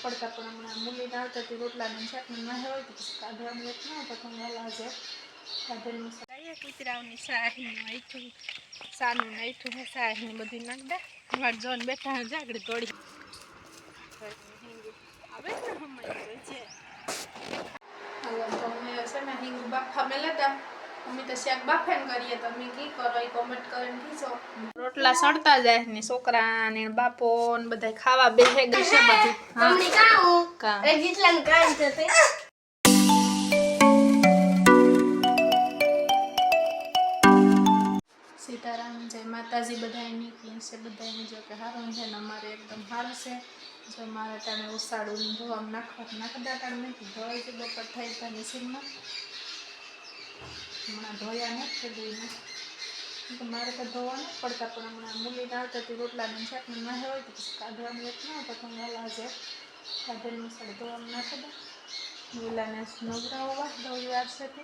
પડતા પણ હમણાં મૂલી આવતા રોટલા રોટલાનું શાક ને ના હોય તો કાઢવાનું એક ના તો વહેલા હશે કાઢેલું કૂતરાઓની સાહીનું આઈઠું સાનું ને આઈઠું હે સાહીને બધું નાખ દે. મારે જોન બેઠા જાગડી તોડી. આવે ને હમણાં છે હાલો તો અમે છે ને હિંગ બાફા મેલે તા. અમે તો શાક બાફેન કરીએ તમે કી કરો એ કોમેન્ટ કરીને કીજો. રોટલા સડતા જાય ને છોકરા ને બાપો ને બધા ખાવા બેસે ગઈ છે બધી. હા. તમને કાઉ કા. એ ગીતલાનું કામ છે તે સીતારામ જય માતાજી બધાય નીકળી છે બધાને જો કે હારું છે ને અમારે એકદમ સારું છે. જો મારે ટાણે ઉસાડું ને ધોવામાં નાખવા નાખી દા ટાણે નથી ધોઈ છે બપોર થઈ ત્યાં મશીનમાં હમણાં ધોયા નથી દઈને તો મારે તો ધોવાનું પડતા, પણ હમણાં મૂલી આવતા હતી રોટલાનું શાક ને ના હોય તો પછી કાઢવાનું એક ના તો વહેલા છે કાઢેલું શાક ધોવાનું નાખી દે મૂલાને નવરાવો વા દોડ વાર છે તે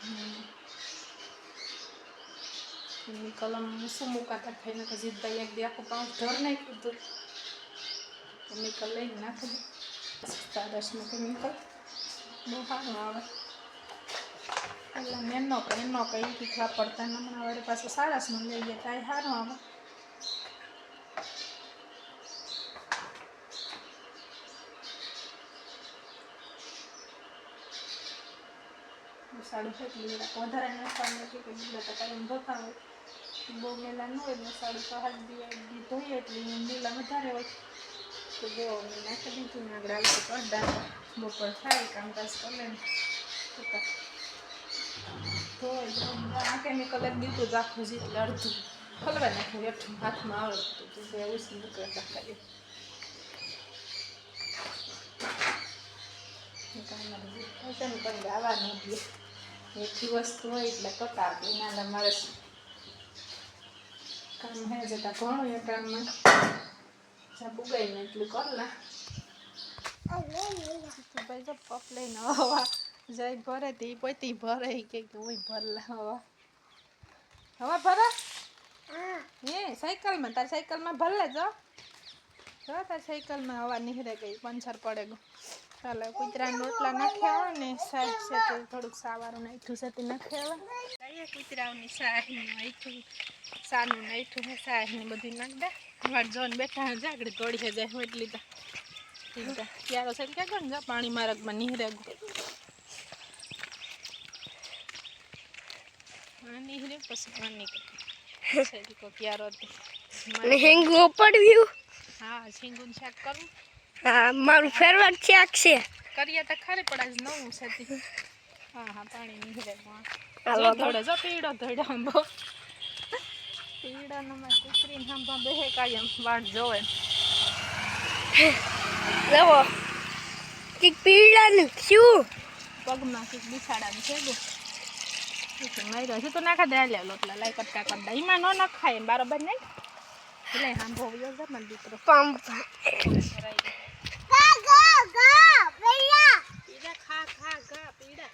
હમ. એની કલમ શું મુકાતા ખાઈને કે જીતભાઈ એક દી આખું પાઉં ઢર નાખ્યું હતું. કેમિકલ લઈને નાખી દે તારસનું કેમિકલ બહુ સારું આવે. એટલે મેં ન કહે ન કહી તીખા પડતા ને હમણાં વળી પાછું સારસનું ગયા તાય સારું આવે સાડું ફેંકલી જરાક વધારે નાખવાનું નથી કે બીજા તો કાંઈ ધોતા હોય બહુ મેલા ન હોય સાડું તો હાથ બી ધોઈએ એટલે મેલા વધારે હોય તો જો મેં નાખી દીધું આગળ આવી તો અડધા બપોર થાય કામકાજ કરે ને તો આ કેમિકલ જ દીધું જ આખું જીત અડધું. ખોલવા નાખ્યું હેઠું હાથમાં આવડતું હતું તો એવું શું કરતા ખાલી કાંઈ પણ ગાવા ન દે. એથી વસ્તુ હોય એટલે કરતા એના મારે કામ હે જતા ઘણું એ કામમાં. જ્યાં બુગાઈ ને એટલું કરલા ના ભાઈ જો પપ લઈને હવા જય ભરે તે પોતી ભરે કે ઓય ભરલા હવા હવા ભરે એ સાયકલમાં તાર સાયકલમાં ભરલે જો જો તાર સાયકલમાં હવા નીકળે ગઈ પંચર પડે ગયું ચાલો કૂતરાને રોટલા નાખ્યા હોય ને સાહેબ છે તે થોડુંક સાવારું નાખ્યું છે તે નાખ્યા હોય કૂતરાઓની શાહીનું નાખ્યું સાનું નાખ્યું છે શાહીને બધું નાખ દે મારે જોન બેઠા જાગડે તોડી જાય હોય એટલી છે ક્યારો છે ક્યાં ગણ જા પાણી મારગમાં નીહરે ગયું હા નીહરે પછી પાણી નીકળે કો ક્યારો અને હેંગો પડવ્યું હા શીંગુન શાક કરું. હા મારું ફેરવાટ શાક છે. કરીએ તો ખરે પણ આજ નવું છે. હા હા પાણી નીકળે હાલો. ધોડે જો પીળો ધોડે આંબો પીળો નમાં કુતરીને હાંભા બેહે કાયમ વાટ જોવે. જવો કે પીળાનું શું? પગમાં કંઈક બિછાડાનું છે ગો તો નાખા દે લે લોટલા લાઈ કટકા કર દે. એમાં ન નખાય બારોબર નહીં? એટલે હાંભો વયો જ મને દીકરો. પંપ. ગા ગા ગા ભૈયા પીડા ખા ખા ગા પીડા.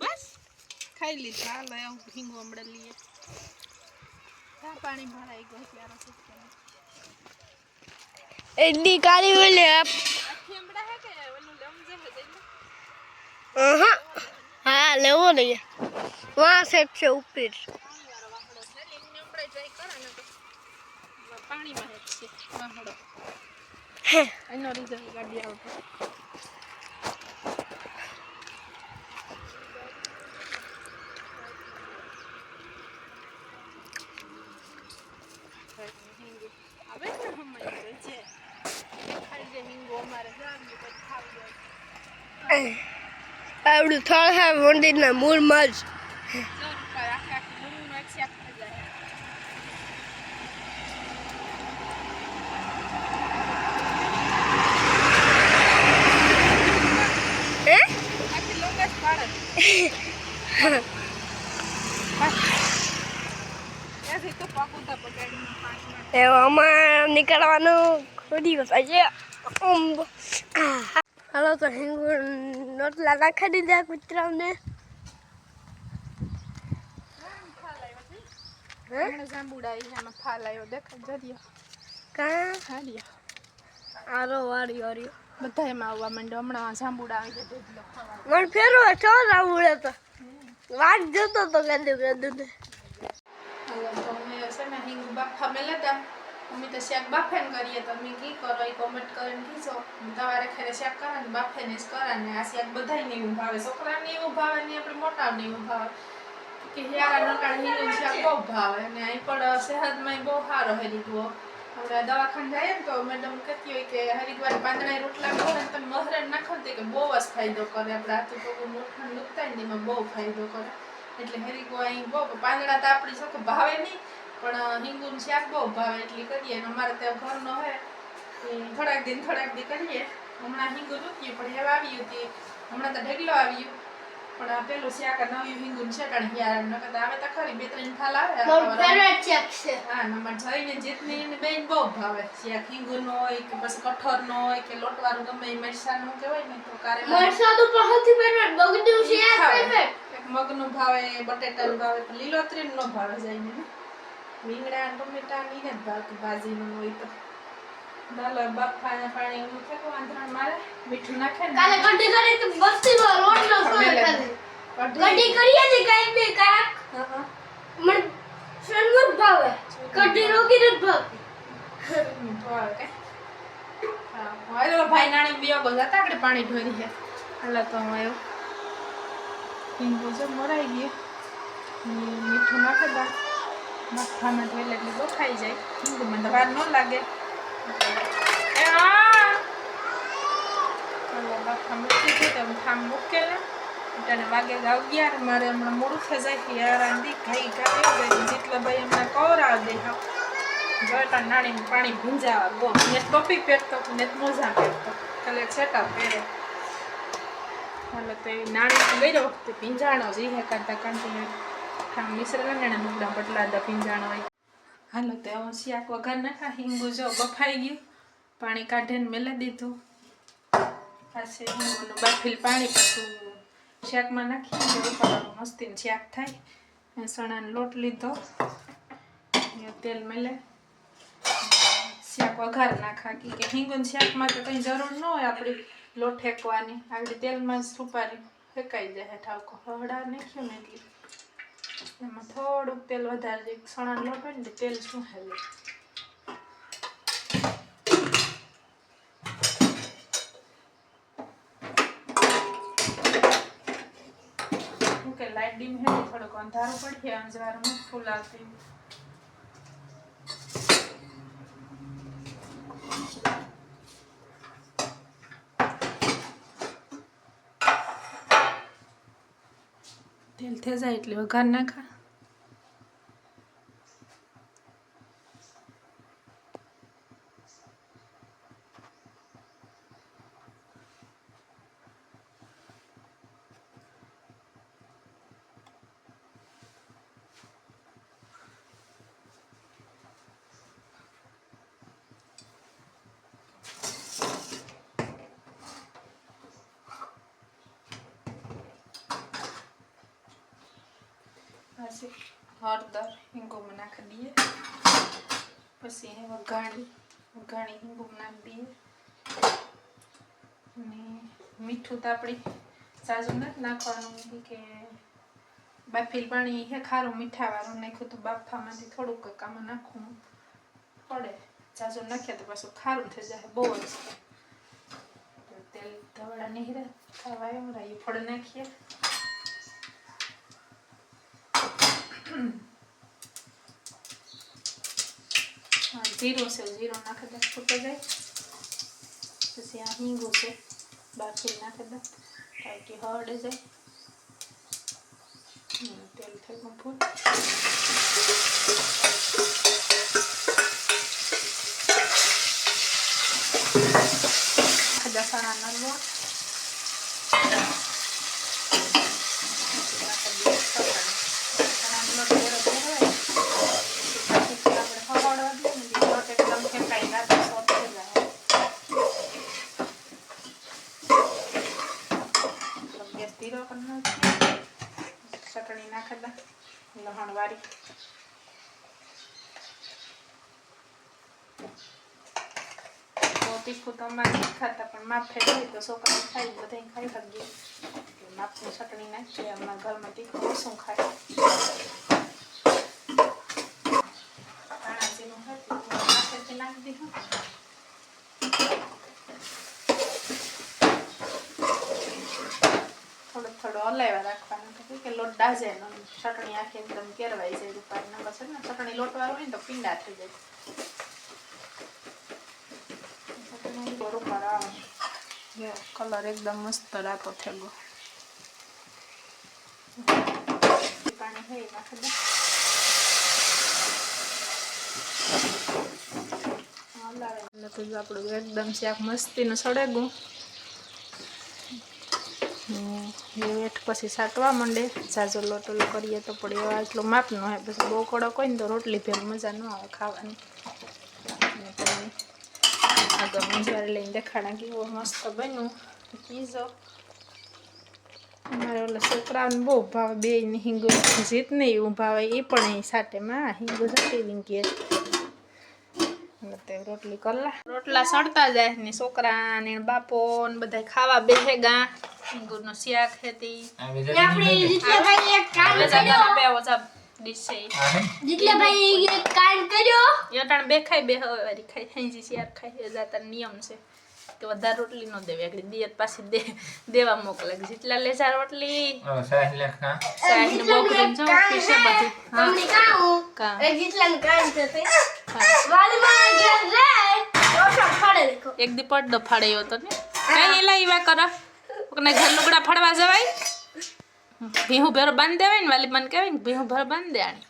બસ ખાઈ લીધા. એવું હિંગો હમણાં લઈએ. ચા પાણી ભરાઈ ગયો ત્યારે એટલી કાળી ઓલે હમણાં હે કે ઓલું? હા લેવો નહીં વहाँ से છે ઉપર. આવે આવડું થળ હે મંદિરના મૂળમાં જ. સો રૂપિયા આખે આખી મૂળનું એક શાક જાંબુડા દેખાય જરીયો કા હાડિયા આરો વારી વારી બધા એમાં આવવા માંડ્યો હમણાં જાંબુડા આવી ગયા પણ ફેરવા છો રાવડે તો વાત જોતો તો ગંદુ ગંદુ ને હવે છે ને હિંગ બાફા મેલા તા અમે તો શાક બાફે ને કરીએ તમે કી કરો એ કોમેન્ટ કરીને કીજો તમારે ખેરે શાક કરે ને બાફે ને જ કરે ને આ શાક બધાય એવું ભાવે. છોકરાને એવું ભાવે ને આપણે મોટાને એવું ભાવે. કે હિયારા નટાણ હિંગનું શાક બહુ ભાવે. અને અહીં પણ સેહતમાં બહુ સારો હરિદ્વો આપણે દવાખાને જઈએ ને તો મેડમ કહેતી હોય કે હરિદ્વાર પાંદડા રોટલા ખાઓ ને તમે મહરણ નાખો ને કે બહુ જ ફાયદો કરે. આપણે હાથું તો મોટા દુખતા ને એમાં બહુ ફાયદો કરે. એટલે હરિદ્વાર અહીં બહુ પાંદડા તો આપણી સાથે ભાવે નહીં. પણ હિંગુનું શાક બહુ ભાવે એટલી કરીએ. અને અમારે ત્યાં ઘર ન હોય થોડાક દિન થોડાક દી કરીએ. હમણાં હિંગુ ચૂક્યું પણ હવે આવી હતી. હમણાં તો ઢગલો આવ્યું પણ આ પેલું શાક નવ્યું હિંગુનું છે કારણ હિયાર નકર આવે તો ખરી. બે ત્રણ થાલ આવે છે. હા અમારે જઈને જીતની એને બેન બહુ ભાવે. શાક હિંગુનો હોય કે પછી કઠોરનો હોય કે લોટવાળું ગમે એ નું કહેવાય ને તો કારેલા મગનું ભાવે બટેટા બગડ્યું છે એક મગનું ભાવે બટેટાનું ભાવે પણ લીલોતરીનું ન ભાવે જઈને ને. રીંગણા ટમેટા ને જ ભાવતું ભાજીનું હોય તો. દાલ બાફા પાણી આંધણ મારે મીઠું નાખે ને. કાલે કઢી કરી તો બસ્તી માં રોટલો સોય ખાલી. કઢી કરીએ ને કાઈ બે કાક. મને ભાવે. કઢી હવે તો ભાઈ નાની બીયો જતા આપણે પાણી ઢોરી છે. હાલો તો હું આવ્યો હિંગુ જો મરાઈ ગયું. મીઠું નાખે દા બાફામાં ધોઈ એટલે બહુ ખાઈ જાય. હિંગુમાં તો વાર ન લાગે. બાફા મૂકી દીધું તો ઠામ મૂકેલા તને વાગે અગિયાર મારે હમણાં મોડું જાય કે યાર ઘાઈ ઘાઈ ગઈ. જેટલા ભાઈ હમણાં કવરાવ દે, હા. જોઈતા નાણીને પાણી ભીંજાવા બહુ ને ટોપી ને મોજા પહેરતો. કાલે છેટા પહેરે. હાલો, તો એ નાણી ગયો વખતે ભીંજાણો જ હે કરતા કન્ટિન્યુ આમ મિશ્રણ ને નુકડા બટલા દા ભીંજાણો હોય હાલો, તો હું શાક વઘાર નાખા. હિંગુ જો બફાઈ ગયું. પાણી કાઢીને મેલા દીધું. પાસે હિંગુનું બાફેલ પાણી, પાછું શાકમાં નાખી ઉપર મસ્તીનું શાક થાય. ચણાનો લોટ લીધો. તેલ મેલે. શાક વઘાર નાખા. કી હિંગુન શાકમાં તો કંઈ જરૂર ન હોય, આપણી લોટ હેકવાની. આગળ તેલમાં જ સુપારી ફેંકાઈ જાય ઠાવકો હળા નાખ્યું ને એટલે. એમાં થોડુંક તેલ વધારે દે સણાનો લોટ હોય ને તેલ શું હેલે? લાઈટ ડીમ હે થોડોક થોડુંક પડી પડશે અંજવારમાં ફૂલ આવતી તેલ થઈ જાય એટલે વઘાર નાખા. પછી હળદર હિંગોમાં નાખી દઈએ પછી એ વઘાણી વઘાણી હિંગોમાં નાખી દઈએ અને મીઠું તો આપણે સાજુ નથી નાખવાનું કે બાફેલ પાણી હે ખારું મીઠાવાળું નાખ્યું તો બાફામાંથી થોડુંક કામાં નાખવું પડે જાજુ નાખીએ તો પાછું ખારું થઈ જાય બહુ જ તેલ ધવડા નહીં ખાવા એમ રાયું ફળ નાખીએ હા, જીરું છે જીરું નાખી દે, ફૂટી જાય. પછી આ હિંગું છે, બાફી નાખી દે તાકી હળે જાય. તેલ થઈ ગયું ફૂલ ખાધા સાણા નરવો ચટણી નાખી દે લહણ વાળી તીખું તો અમારે નથી ખાતા પણ માફે હોય તો છોકરા ખાઈ બધા ખાઈ શકીએ માપની ચટણી નાખીએ અમારા ઘરમાં તીખું ઓછું ખાય નાખી થોડો થોડો હલાવ્યા રાખવાનું તો કે લોટ ડાજે નો ચટણી આખી એકદમ કેરવાઈ જાય રૂપારી નંબર છે ને ચટણી લોટવાળું હોય ને તો પીંડા થઈ જાય. ચટણી બહુ આવે. કલર એકદમ મસ્ત રાતો થયેલો પાણી હોય નાખી દે આપણું એકદમ શાક મસ્તીનું સળેગું. એ વેઠ પછી સાટવા માંડે ઝાઝો લોટ કરીએ તો પડે એવા એટલો માપ ન હોય. પછી બહુ કડક હોય ને તો રોટલી ભેળ મજા ન આવે ખાવાની. આગળ મંજવારી લઈને દેખાડા કેવો મસ્ત બન્યું. કીજો અમારે ઓલા છોકરાઓને બહુ ભાવે બે હિંગો જીત નહીં એવું ભાવે, એ પણ અહીં સાટેમાં હિંગુ જતી રીંગીએ એટલે તે રોટલી કરલા રોટલા સડતા જાય ને છોકરા ને બાપો ને બધા ખાવા બેસે ગા. નો શાક ખેતી. આપણે જીતલાભાઈ એક કામ કર્યો. બે ઓછા ડીશ છે. જીતલાભાઈ એક કામ કર્યો. યટાણ બે ખાઈ બે હવે વારી ખાઈ ખાઈ શાક ખાઈ જાતા નિયમ છે. કે વધારે રોટલી ન દેવી. દિયત પાછી દે દેવા મોકલે. જેટલા લેજા રોટલી. સાહેબ ને જો બધી હા કામ કા? કામ થશે એક દી પડદો ફાડ્યો હતો ને. કઈ એલા એવા કરો. કોકને ઘર લુગડા ફાડવા જવાય. ભીહું ભેરો બાંધી દેવાય ને વાલી મને કહેવાય ને ભીહું ભેરો બાંધી દેવાની.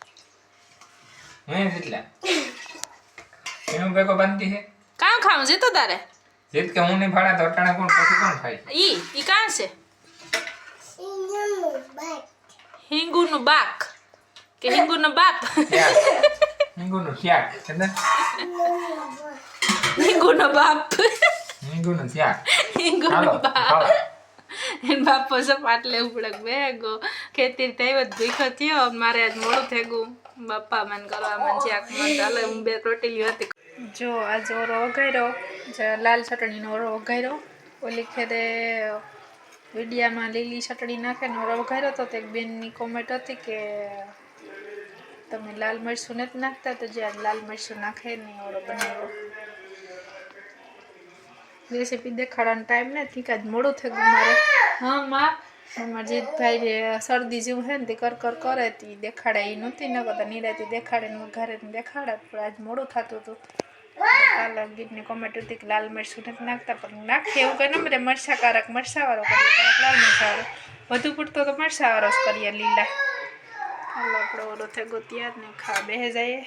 બીહું ભેગો બાંધી છે? કાં ખાવું? છે તો તારે? જીત કે હું નહીં ફાડા તો અટાણે કોણ પછી કોણ ખાય? ઈ ઈ કાં છે? હિંગુનું બાક. કે હિંગુનો બાપ? છે ને હિંગુનો બાપ મીંગુનું શાક હિંગુનો હાલો બાપ ખાવા એને બાપો સપાટ લેવું પડે બેગો ખેતી થયો ભીખો થયો મારે આજ મોડું થઈ ગયું બાપા મન કરવા મન શાક મન ચાલે હું બે રોટેલી હતી જો આજ ઓરો વઘાર્યો લાલ ચટણીનો ઓરો વઘાર્યો ઓલી ખેરે વિડીયામાં લીલી ચટણી નાખે ને ઓરો વઘાર્યો તો તે બેનની કોમેન્ટ હતી કે તમે લાલ મરચું નથી નાખતા તો જે લાલ મરચું નાખે ને ઓળો બનાવ્યો રેસીપી દેખાડવાનો ટાઈમ નથી કાંઈ આજ મોડું થઈ ગયું મારે. હા માં. અમારા જીતભાઈ શરદી જેવું છે ને તે કર કર કરે તી દેખાડે. એ નહોતી ન કરતા નિરાતી દેખાડે ને ઘરે દેખાડે પણ આજ મોડું થતું હતું. કાલે ગીતની કોમેન્ટ હતી કે લાલ મરચું નથી નાખતા પણ નાખીએ એવું કંઈ નંબરે મરચાકારક મરચાવાળો કરીએ લાલ મરચાવાળો. વધુ પૂરતો તો મરચાવાળો જ કરીએ લીલા. હાલો આપણો ઓલો થઈ ગયો ત્યાર ને ખા બેહે જઈએ.